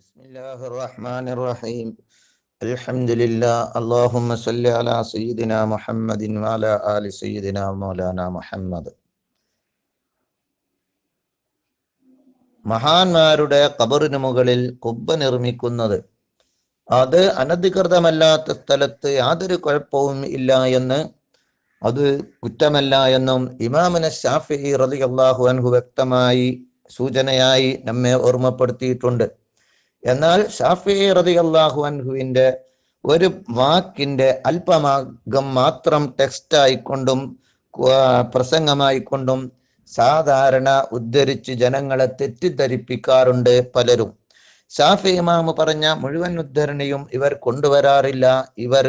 بسم الله الرحمن الرحيم الحمد لله اللهم صل على سيدنا محمد وعلى آل سيدنا مولانا محمد മഹാന്മാരുടെ കബറിന് മുകളിൽ കുബ്ബ നിർമ്മിക്കുന്നത് അത് അനധികൃതമല്ലാത്ത സ്ഥലത്ത് യാതൊരു കുഴപ്പവും ഇല്ല എന്ന് അത് കുറ്റമല്ല എന്നും ഇമാമിന ഷാഫി റതി അള്ളാഹു അൻഹു വ്യക്തമായി സൂചനയായി നമ്മെ ഓർമ്മപ്പെടുത്തിയിട്ടുണ്ട് എന്നാൽ ഷാഫി റതി അള്ളാഹു അൻഹുവിന്റെ ഒരു വാക്കിന്റെ അല്പമാകം മാത്രം ടെക്സ്റ്റ് ആയിക്കൊണ്ടും പ്രസംഗമായിക്കൊണ്ടും സാധാരണ ഉദ്ധരിച്ച് ജനങ്ങളെ തെറ്റിദ്ധരിപ്പിക്കാറുണ്ട് പലരും. ഷാഫി ഇമാമ് പറഞ്ഞ മുഴുവൻ ഉദ്ധരണിയും ഇവർ കൊണ്ടുവരാറില്ല ഇവർ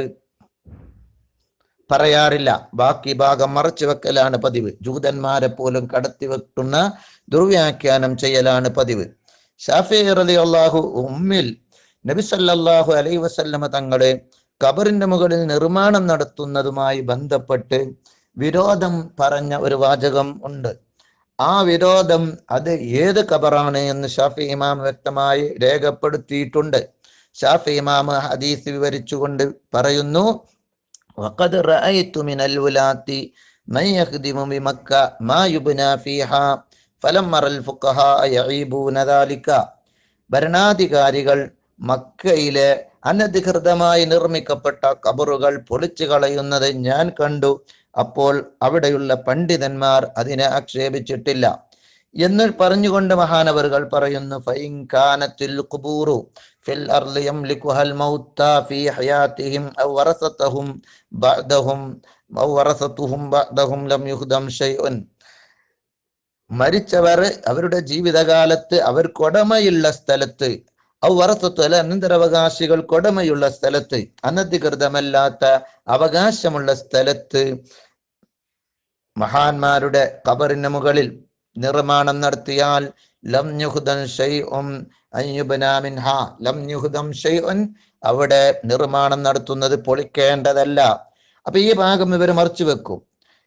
പറയാറില്ല. ബാക്കി ഭാഗം മറച്ചു വെക്കലാണ് പതിവ്. ജൂതന്മാരെ പോലും കടത്തി വെക്കുന്ന ദുർവ്യാഖ്യാനം ചെയ്യലാണ് പതിവ്. ഷാഫി ഉമ്മിൽ നബി സല്ലാഹു അലൈ വസല്ലമ തങ്ങളെ ഖബറിന്റെ മുകളിൽ നിർമ്മാണം നടത്തുന്നതുമായി ബന്ധപ്പെട്ട് വിരോധം പറഞ്ഞ ഒരു വാചകം ഉണ്ട്. ആ വിരോധം അത് ഏത് കബറാണ് എന്ന് ഷാഫി ഇമാം വ്യക്തമായി രേഖപ്പെടുത്തിയിട്ടുണ്ട്. ഷാഫി ഇമാം ഹദീസ് വിവരിച്ചുകൊണ്ട് പറയുന്നു വഖദ് റഅയ്തു മിനൽ വുലാത്തി യഖ്ദിമു മാ യുബ്നാ ഫീഹാ ഫലം മറൽ ഫുക്കഹ ഭരണാധികാരികൾ മക്കയിലെ അനധികൃതമായി നിർമ്മിക്കപ്പെട്ട കബറുകൾ പൊളിച്ചു കളയുന്നത് ഞാൻ കണ്ടു. അപ്പോൾ അവിടെയുള്ള പണ്ഡിതന്മാർ അതിനെ ആക്ഷേപിച്ചിട്ടില്ല. എന്ന് പറഞ്ഞുകൊണ്ട് മഹാനവറുകൾ പറയുന്നു ഫൈൻ ഖുബൂറു ഫിൽ യംലിക്കുഹൽ ഫീ വറസതഹും ബഅദഹും വറസതുഹും ബഅദഹും ലം യുഹ്ദം മരിച്ചവർ അവരുടെ ജീവിതകാലത്ത് അവർ കൊടമയുള്ള സ്ഥലത്ത്. അല്ല അനന്തരാവകാശികൾ കൊടമയുള്ള സ്ഥലത്ത്. അനധികൃതമല്ലാത്ത അവകാശമുള്ള സ്ഥലത്ത്. മഹാന്മാരുടെ കബറിന് മുകളിൽ നിർമ്മാണം നടത്തിയാൽ ലം യുഹുദൻ ലം യുഹുദം അവിടെ നിർമ്മാണം നടത്തുന്നത് പൊളിക്കേണ്ടതല്ല. അപ്പൊ ഈ ഭാഗം ഇവർ മറിച്ചു വെക്കും.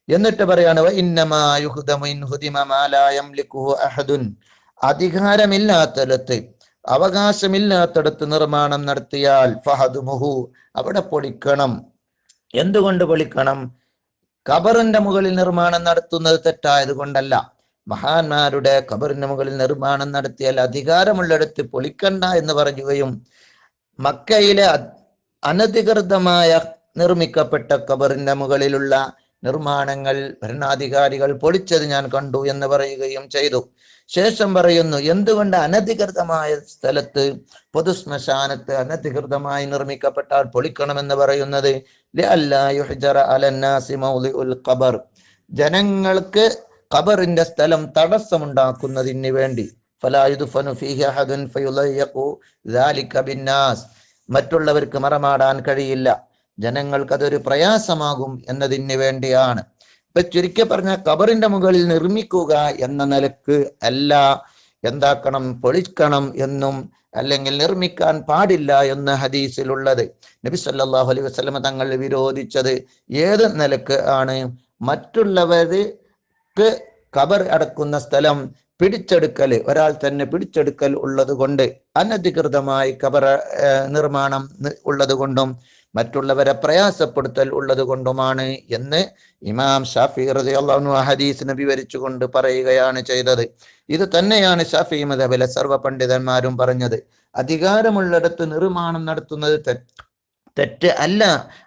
എന്നിട്ട് പറയാണ് അധികാരമില്ലാത്തടത്ത് അവകാശമില്ലാത്തടത്ത് നിർമ്മാണം നടത്തിയാൽ ഫഹദുമുഹു അവിടെ പൊളിക്കണം. എന്തുകൊണ്ട് പൊളിക്കണം? ഖബറിന്റെ മുകളിൽ നിർമ്മാണം നടത്തുന്നത് തെറ്റായത് കൊണ്ടല്ല മഹാന്മാരുടെ ഖബറിന്റെ മുകളിൽ നിർമ്മാണം നടത്തിയാൽ അധികാരമുള്ളിടത്ത് പൊളിക്കണ്ട എന്ന് പറയുകയും മക്കയിലെ അനധികൃതമായ നിർമ്മിക്കപ്പെട്ട ഖബറിന്റെ മുകളിലുള്ള നിർമ്മാണങ്ങൾ ഭരണാധികാരികൾ പൊളിച്ചത് ഞാൻ കണ്ടു എന്ന് പറയുകയും ചെയ്തു. ശേഷം പറയുന്നു എന്തുകൊണ്ട് അനധികൃതമായ സ്ഥലത്ത് പൊതുശ്മശാനത്ത് അനധികൃതമായി നിർമ്മിക്കപ്പെട്ടാൽ പൊളിക്കണമെന്ന് പറയുന്നത്? ഖബർ. ജനങ്ങൾക്ക് ഖബറിന്റെ സ്ഥലം തടസ്സമുണ്ടാക്കുന്നതിന് വേണ്ടി. മറ്റുള്ളവർക്ക് മറമാടാൻ കഴിയില്ല. ജനങ്ങൾക്ക് അതൊരു പ്രയാസമാകും എന്നതിന് വേണ്ടിയാണ്. ഇപ്പൊ ചുരുക്കി പറഞ്ഞ കബറിന്റെ മുകളിൽ നിർമ്മിക്കുക എന്ന നിലയ്ക്ക് അല്ല എന്താക്കണം പൊളിക്കണം എന്നും അല്ലെങ്കിൽ നിർമ്മിക്കാൻ പാടില്ല എന്ന് ഹദീസിലുള്ളത്. നബി സല്ലാഹു അലൈഹി വസ്ലമ തങ്ങൾ വിരോധിച്ചത് ഏത് നിലയ്ക്ക് ആണ്? മറ്റുള്ളവർക്ക് കബർ അടക്കുന്ന സ്ഥലം പിടിച്ചെടുക്കൽ ഒരാൾ തന്നെ പിടിച്ചെടുക്കൽ ഉള്ളത് കൊണ്ട് അനധികൃതമായി കബർ നിർമ്മാണം ഉള്ളത് കൊണ്ടും മറ്റുള്ളവരെ പ്രയാസപ്പെടുത്തൽ ഉള്ളത് കൊണ്ടുമാണ് എന്ന് ഇമാം ഷാഫി റസിയാഹു ഹദീസിനെ വിവരിച്ചുകൊണ്ട് പറയുകയാണ് ചെയ്തത്. ഇത് തന്നെയാണ് ഷാഫി മതബിലെ സർവ പണ്ഡിതന്മാരും പറഞ്ഞത്. അധികാരമുള്ളിടത്ത് നിർമ്മാണം നടത്തുന്നത് തെറ്റ് അല്ല.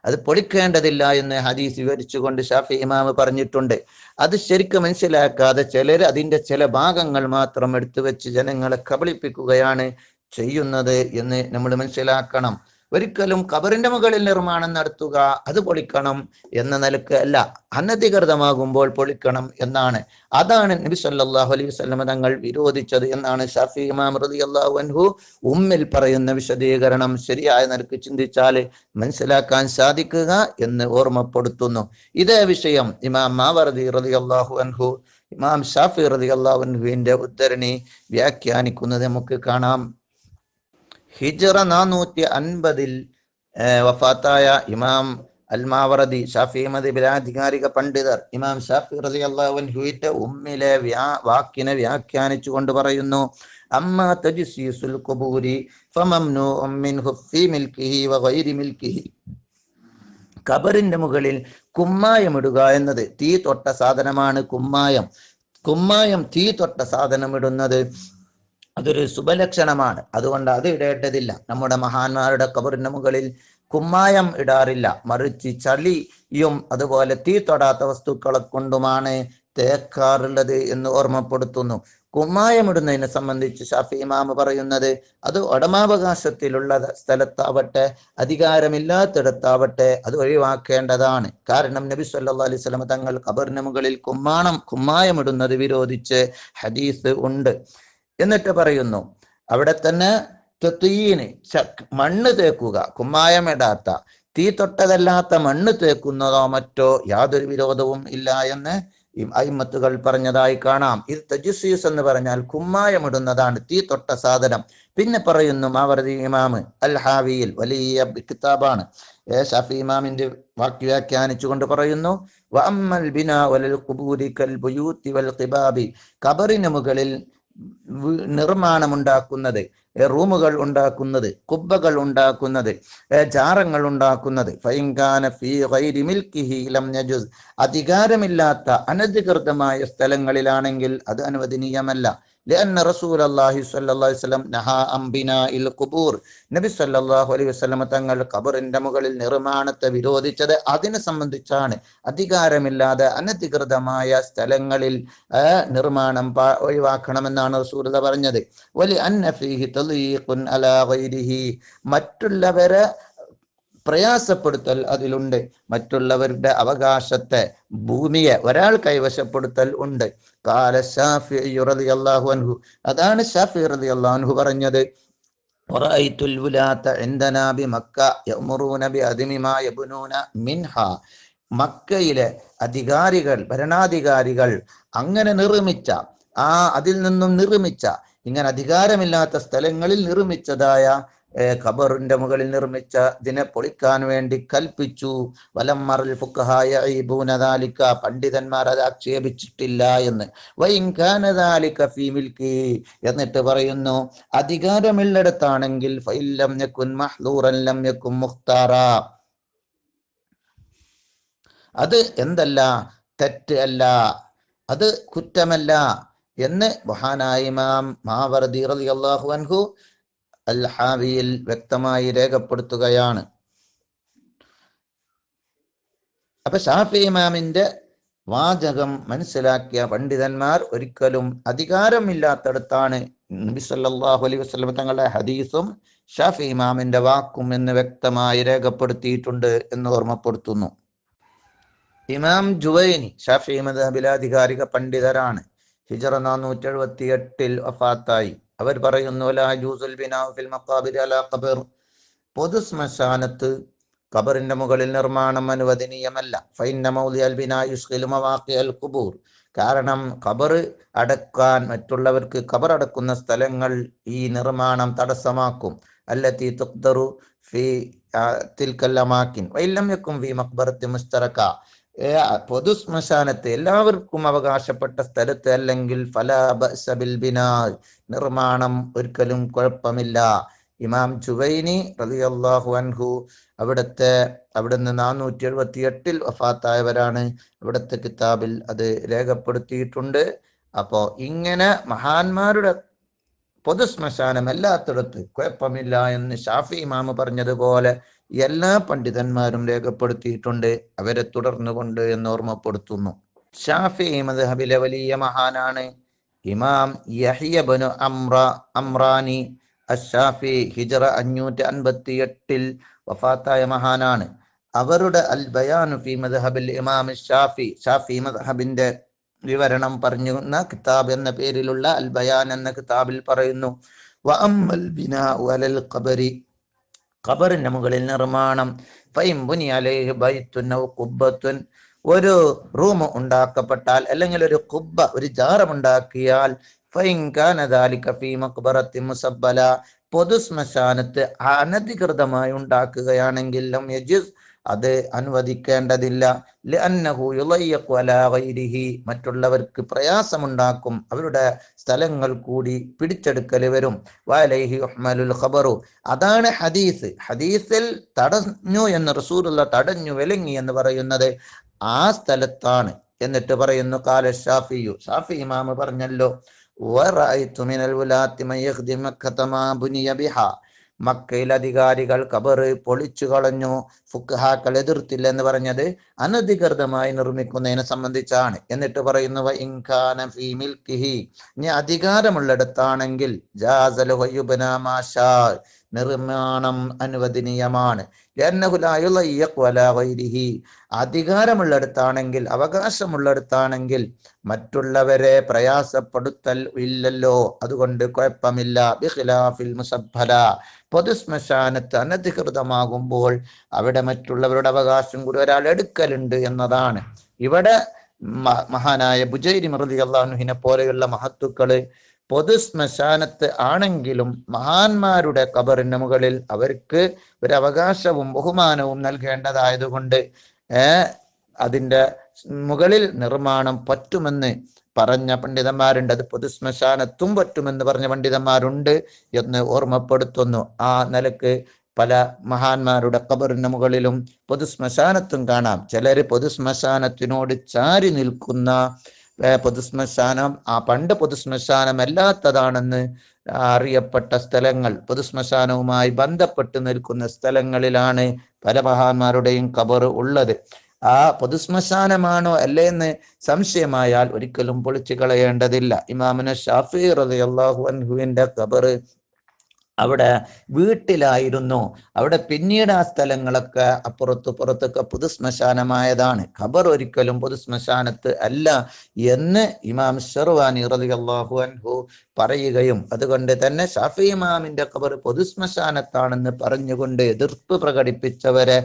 അത് പൊളിക്കേണ്ടതില്ല എന്ന് ഹദീസ് വിവരിച്ചുകൊണ്ട് ഷാഫി ഇമാമ് പറഞ്ഞിട്ടുണ്ട്. അത് ശരിക്കും മനസ്സിലാക്കാതെ ചിലർ അതിന്റെ ചില ഭാഗങ്ങൾ മാത്രം എടുത്തു വെച്ച് ജനങ്ങളെ കബളിപ്പിക്കുകയാണ് ചെയ്യുന്നത് എന്ന് നമ്മൾ മനസ്സിലാക്കണം. ഒരിക്കലും കബറിന്റെ മുകളിൽ നിർമ്മാണം നടത്തുക അത് പൊളിക്കണം എന്ന നിലയ്ക്ക് അല്ല. അനധികൃതമാകുമ്പോൾ പൊളിക്കണം എന്നാണ്. അതാണ് നബി സല്ലാഹു അലൈഹി വസ്ലമ തങ്ങൾ വിരോധിച്ചത് എന്നാണ് ഷാഫി ഇമാം അൻഹു ഉമ്മിൽ പറയുന്ന വിശദീകരണം ശരിയായ നിലയ്ക്ക് ചിന്തിച്ചാൽ മനസ്സിലാക്കാൻ സാധിക്കുക എന്ന് ഓർമ്മപ്പെടുത്തുന്നു. ഇതേ വിഷയം ഇമാം മാവർദി അള്ളാഹു അൻഹു ഇമാം ഷാഫി റളിയല്ലാഹു അൻഹുവിന്റെ ഉദ്ധരണി വ്യാഖ്യാനിക്കുന്നത് നമുക്ക് കാണാം. ഹിജറ നാനൂറ്റി അൻപതിൽ വഫാത്തായ ഇമാം അൽമാവറദി ഷാഫി മദബിലെ ആധികാരിക പണ്ഡിതർ ഇമാം ഷാഫി റതി അള്ളാഹുവിന്റെ ഉമ്മിലെ വ്യാ വാക്കിനെ വ്യാഖ്യാനിച്ചു കൊണ്ട് പറയുന്നു അമ്മ തജ്സീസുൽ കുബൂരി ഫമംനു ഉമ്മിൻ ഹുഫി മിൽക്കിഹി വഗൈരി മിൽക്കിഹി കബറിന്റെ മുകളിൽ കുമ്മായം ഇടുക എന്നത് തീ തൊട്ട സാധനമാണ് കുമ്മായം. കുമ്മായം തീ തൊട്ട സാധനം ഇടുന്നത് അതൊരു ശുഭലക്ഷണമാണ്. അതുകൊണ്ട് അത് ഇടേണ്ടതില്ല. നമ്മുടെ മഹാന്മാരുടെ കബറിന് മുകളിൽ കുമ്മായം ഇടാറില്ല. മറിച്ച് ചളിയും അതുപോലെ തീ തൊടാത്ത വസ്തുക്കളെ കൊണ്ടുമാണ് തേക്കാറുള്ളത് എന്ന് ഓർമ്മപ്പെടുത്തുന്നു. കുമ്മായം ഇടുന്നതിനെ സംബന്ധിച്ച് ഷാഫി ഇമാമ് പറയുന്നത് അത് ഉടമാവകാശത്തിലുള്ള സ്ഥലത്താവട്ടെ അധികാരമില്ലാത്തിടത്താവട്ടെ അത് ഒഴിവാക്കേണ്ടതാണ്. കാരണം നബി സല്ലാ അലൈഹി സ്വലമ തങ്ങൾ കബറിന് മുകളിൽ കുമ്മാണം കുമ്മായം ഇടുന്നത് വിരോധിച്ച് ഹദീസ് ഉണ്ട്. എന്നിട്ട് പറയുന്നു അവിടെ തന്നെ തീന് മണ്ണ് തേക്കുക കുമ്മായമിടാത്ത തീ തൊട്ടതല്ലാത്ത മണ്ണ് തേക്കുന്നതോ മറ്റോ യാതൊരു വിരോധവും ഇല്ല എന്ന് അയിമത്തുകൾ പറഞ്ഞതായി കാണാം. ഇത് തജുസീസ് എന്ന് പറഞ്ഞാൽ കുമ്മായമിടുന്നതാണ് തീ തൊട്ട സാധനം. പിന്നെ പറയുന്നു മാവർദി ഇമാമ് അൽ ഹാവിയിൽ വലിയ കിതാബാണ്. ഷാഫി ഇമാമിന്റെ വാക്യ വ്യാഖ്യാനിച്ചുകൊണ്ട് പറയുന്നു വഅമ്മൽ ബിനാ വലൽ ഖുബൂരി കൽ ബുയൂത്തി വൽ ഖിബാബി കബറിന് മുകളിൽ നിർമ്മാണമുണ്ടാക്കുന്നത് റൂമുകൾ ഉണ്ടാക്കുന്നത് കുബ്ബകൾ ഉണ്ടാക്കുന്നത് ജാറങ്ങൾ ഉണ്ടാക്കുന്നത്. അധികാരമില്ലാത്ത അനധികൃതമായ സ്ഥലങ്ങളിലാണെങ്കിൽ അത് അനുവദനീയമല്ല. لأن رسول الله صلى الله عليه وسلم نهى عن بناء القبور നബി സല്ലല്ലാഹു അലൈഹി വസല്ലം തങ്ങൾ ഖബറിന്റെ മുകളിൽ നിർമ്മാണത്തെ വിരോധിച്ചത് അതിനെ സംബന്ധിച്ചാണ് അധികാരമില്ലാതെ അനധികൃതമായ സ്ഥലങ്ങളിൽ നിർമ്മാണം ഒഴിവാക്കണമെന്നാണ് റസൂൽ പറഞ്ഞത് വലി അന്ന ഫീഹി തളീഖുൻ അലാ ഗൈരിഹി മറ്റുള്ളവരെ പ്രയാസപ്പെടുത്തൽ അതിലുണ്ട് മറ്റുള്ളവരുടെ അവകാശത്തെ ഭൂമിയെ ഒരാൾ കൈവശപ്പെടുത്തൽ ഉണ്ട് കാല ഷാഫി റളിയല്ലാഹു അൻഹു അതാണ് ഷാഫി റളിയല്ലാഹു അൻഹു പറഞ്ഞത് ورأيت الولاة عندنا بمكة يأمرون بأدم ما يبنون منها മക്കയിലെ അധികാരികൾ ഭരണാധികാരികൾ അങ്ങനെ നിർമ്മിച്ച ആ അതിൽ നിന്നും നിർമ്മിച്ച ഇങ്ങനെ അധികാരമില്ലാത്ത സ്ഥലങ്ങളിൽ നിർമ്മിച്ചതായ ഖബറിന്റെ മുകളിൽ നിർമ്മിച്ച ഇതിനെ പൊളിക്കാൻ വേണ്ടി കൽപ്പിച്ചു. വലം മറൽ ഫുക്കഹായ ഈബൂനദാലിക്ക പണ്ഡിതന്മാർ അത് ആക്ഷേപിച്ചിട്ടില്ല എന്ന്. വൈൻഖാനദാലിക്ക ഫീമിൽക്ക് എന്നിട്ട് പറയുന്നു അധികാരമില്ലടത്താണെങ്കിൽ ഫൈലം യക്കുൻ മഹ്ലൂറൻ ലം യക്കും മുഖ്താറ. അത് എന്തല്ല? തെറ്റ് അല്ല. അത് കുറ്റമല്ല എന്ന് മഹാനായി ഇമാം മാവർദി റളിയല്ലാഹു അൻഹു അൽ ഹാവിയിൽ വ്യക്തമായി രേഖപ്പെടുത്തുകയാണ്. അപ്പൊ ഷാഫി ഇമാമിന്റെ വാചകം മനസ്സിലാക്കിയ പണ്ഡിതന്മാർ ഒരിക്കലും അധികാരമില്ലാത്തടത്താണ് നബി സല്ലല്ലാഹു അലൈഹി വസല്ലം തങ്ങളുടെ ഹദീസും ഷാഫി ഇമാമിന്റെ വാക്കും എന്ന് വ്യക്തമായി രേഖപ്പെടുത്തിയിട്ടുണ്ട് എന്ന് ഓർമ്മപ്പെടുത്തുന്നു. ഇമാം ജുവൈനി ഷാഫി അധികാരിക പണ്ഡിതരാണ്. ഹിജറ നാനൂറ്റി എഴുപത്തി എട്ടിൽ വഫാത്തായി. അവർ പറയുന്നു പൊതു ശ്മശാനത്ത് ഖബറിന്റെ മുകളിൽ നിർമ്മാണം അനുവദനീയമല്ല. ഫൈന്ന ഖുബൂർ. കാരണം ഖബർ അടക്കാൻ മറ്റുള്ളവർക്ക് ഖബർ അടക്കുന്ന സ്ഥലങ്ങൾ ഈ നിർമ്മാണം തടസ്സമാക്കും. അല്ലത്തി തുഖ്ദറു ഫി തിൽക്കല്ലമാക്കിൻ വൈലം വെക്കും ഫി മക്ബറത്തി മുസ്തറക പൊതു ശ്മശാനത്ത് എല്ലാവർക്കും അവകാശപ്പെട്ട സ്ഥലത്ത് അല്ലെങ്കിൽ ഫലാബിൽ ബിനാ നിർമ്മാണം ഒരിക്കലും കുഴപ്പമില്ല. ഇമാം ചുവൈനി റളിയല്ലാഹു അൻഹു അവിടുത്തെ അവിടുന്ന് നാനൂറ്റി എഴുപത്തി എട്ടിൽ വഫാത്തായവരാണ് അവിടുത്തെ കിതാബിൽ അത് രേഖപ്പെടുത്തിയിട്ടുണ്ട്. അപ്പോ ഇങ്ങനെ മഹാന്മാരുടെ പൊതു ശ്മശാനം എല്ലാത്തിടത്ത് കുഴപ്പമില്ല എന്ന് ഷാഫി ഇമാമ് പറഞ്ഞതുപോലെ എല്ലാ പണ്ഡിതന്മാരും രേഖപ്പെടുത്തിയിട്ടുണ്ട്. അവരെ തുടർന്നുകൊണ്ട് എന്ന് ഓർമ്മപ്പെടുത്തുന്നു. ഷാഫി മദ്ഹബിലെ വലിയ മഹാനാണ് ഇമാം യഹിയബനു അമ്ര അമ്രാനി അഷാഫി ഹിജറ അഞ്ഞൂറ്റി അൻപത്തി എട്ടിൽ വഫാത്തായ മഹാനാണ്. അവരുടെ അൽ ബയാനു ഫി മദ്ഹബിൽ ഇമാം ഷാഫി ഷാഫി മദ്ഹബിന്റെ വിവരണം പറഞ്ഞുന്ന കിതാബ് എന്ന പേരിലുള്ള അൽ ബയാൻ എന്ന കിതാബിൽ പറയുന്നു. വഅമ്മൽ ബിനാഉ അലൽ ഖബറിന്റെ മുകളിൽ നിർമ്മാണം. ഫൈംബുനി അലൈഹി ബൈത്തുൻ ഖുബ്ബത്തുൻ ഒരു റൂം ഉണ്ടാക്കപ്പെട്ടാൽ അല്ലെങ്കിൽ ഒരു കുബ്ബ ഒരു ജാറം ഉണ്ടാക്കിയാൽ പൊതു ശ്മശാനത്ത് അനധികൃതമായി ഉണ്ടാക്കുകയാണെങ്കിൽ അത് അനുവദിക്കേണ്ടതില്ല. മറ്റുള്ളവർക്ക് പ്രയാസമുണ്ടാക്കും. അവരുടെ സ്ഥലങ്ങൾ കൂടി പിടിച്ചെടുക്കൽ വരും. വലൈഹി ഉഹ്മലുൽ ഖബറു. അതാണ് ഹദീസ്. ഹദീസിൽ തടഞ്ഞു എന്ന് റസൂലുള്ള തടഞ്ഞു വിലങ്ങി എന്ന് പറയുന്നത് ആ സ്ഥലത്താണ് എന്നിട്ട് പറയുന്നു കാല ഷാഫിയു. ഷാഫി ഇമാമ് പറഞ്ഞല്ലോ മക്കയിൽ അധികാരികൾ കബറ് പൊളിച്ചു കളഞ്ഞു. ഫുക്ഹാക്കൾ എതിർത്തില്ല എന്ന് പറഞ്ഞത് അനധികൃതമായി നിർമ്മിക്കുന്നതിനെ സംബന്ധിച്ചാണ്. എന്നിട്ട് പറയുന്നു "വ ഫീമിൽ കിഹി ഇനി അധികാരമുള്ളിടത്താണെങ്കിൽ ജാസലു വയുബ്ന മാ ഷാ നിർമ്മാണം അനുവദനീയമാണ്. അധികാരമുള്ളിടത്താണെങ്കിൽ അവകാശമുള്ളിടത്താണെങ്കിൽ മറ്റുള്ളവരെ പ്രയാസപ്പെടുത്തൽ ഇല്ലല്ലോ. അതുകൊണ്ട് കുഴപ്പമില്ല. ബിഖിലാഫിൽ മുസബ്ബല. പൊതുശ്മശാനത്ത് അനധികൃതമാകുമ്പോൾ അവിടെ മറ്റുള്ളവരുടെ അവകാശം കൂടി ഒരാൾ എടുക്കലുണ്ട് എന്നതാണ്. ഇവിടെ മഹാനായ ബുജൈരി മൃതി അള്ളാഹുഹിനെ പോലെയുള്ള മഹത്തുക്കൾ പൊതു ശ്മശാനത്ത് ആണെങ്കിലും മഹാന്മാരുടെ കബറിന് മുകളിൽ അവർക്ക് ഒരു അവകാശവും ബഹുമാനവും നൽകേണ്ടതായതുകൊണ്ട് ഏർ അതിന്റെ മുകളിൽ നിർമ്മാണം പറ്റുമെന്ന് പറഞ്ഞ പണ്ഡിതന്മാരുണ്ട്. അത് പൊതു ശ്മശാനത്തും പറ്റുമെന്ന് പറഞ്ഞ പണ്ഡിതന്മാരുണ്ട് എന്ന് ഓർമ്മപ്പെടുത്തുന്നു. ആ നിലയ്ക്ക് പല മഹാന്മാരുടെ കബറിന് മുകളിലും പൊതു ശ്മശാനത്തും കാണാം. ചിലര് പൊതു ശ്മശാനത്തിനോട് ചാരി നിൽക്കുന്ന പൊതുശ്മശാനം ആ പണ്ട് പൊതുശ്മശാനം അല്ലാത്തതാണെന്ന് അറിയപ്പെട്ട സ്ഥലങ്ങൾ പൊതുശ്മശാനവുമായി ബന്ധപ്പെട്ട് നിൽക്കുന്ന സ്ഥലങ്ങളിലാണ് പല മഹാന്മാരുടെയും കബർ ഉള്ളത്. ആ പൊതുശ്മശാനമാണോ അല്ലേ എന്ന് സംശയമായാൽ ഒരിക്കലും പൊളിച്ചു കളയേണ്ടതില്ല. ഇമാമിന് ഷാഫി അള്ളാഹു അൻഹുവിന്റെ കബർ അവിടെ വീട്ടിലായിരുന്നു. അവിടെ പിന്നീട് ആ സ്ഥലങ്ങളൊക്കെ അപ്പുറത്ത് പുറത്തൊക്കെ പൊതുശ്മശാനമായതാണ്. ഖബർ ഒരിക്കലും പൊതുശ്മശാനത്ത് അല്ല എന്ന് ഇമാം ഷെർവാനി റളിയല്ലാഹു അൻഹു പറയുകയും അതുകൊണ്ട് തന്നെ ഷാഫി ഇമാമിന്റെ ഖബർ പൊതുശ്മശാനത്താണെന്ന് പറഞ്ഞുകൊണ്ട് എതിർപ്പ് പ്രകടിപ്പിച്ചവരെ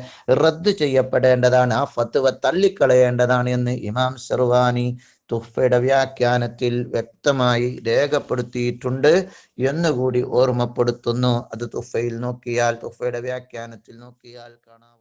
റദ്ദു ചെയ്യപ്പെടേണ്ടതാണ്. ആ ഫത്വ തള്ളിക്കളയേണ്ടതാണ് എന്ന് ഇമാം ഷെർവാനി തുഫയുടെ വ്യാഖ്യാനത്തിൽ വ്യക്തമായി രേഖപ്പെടുത്തിയിട്ടുണ്ട് എന്നുകൂടി ഓർമ്മപ്പെടുത്തുന്നു. അത് തുഫയിൽ നോക്കിയാൽ തുഫയുടെ വ്യാഖ്യാനത്തിൽ നോക്കിയാൽ കാണാവുന്ന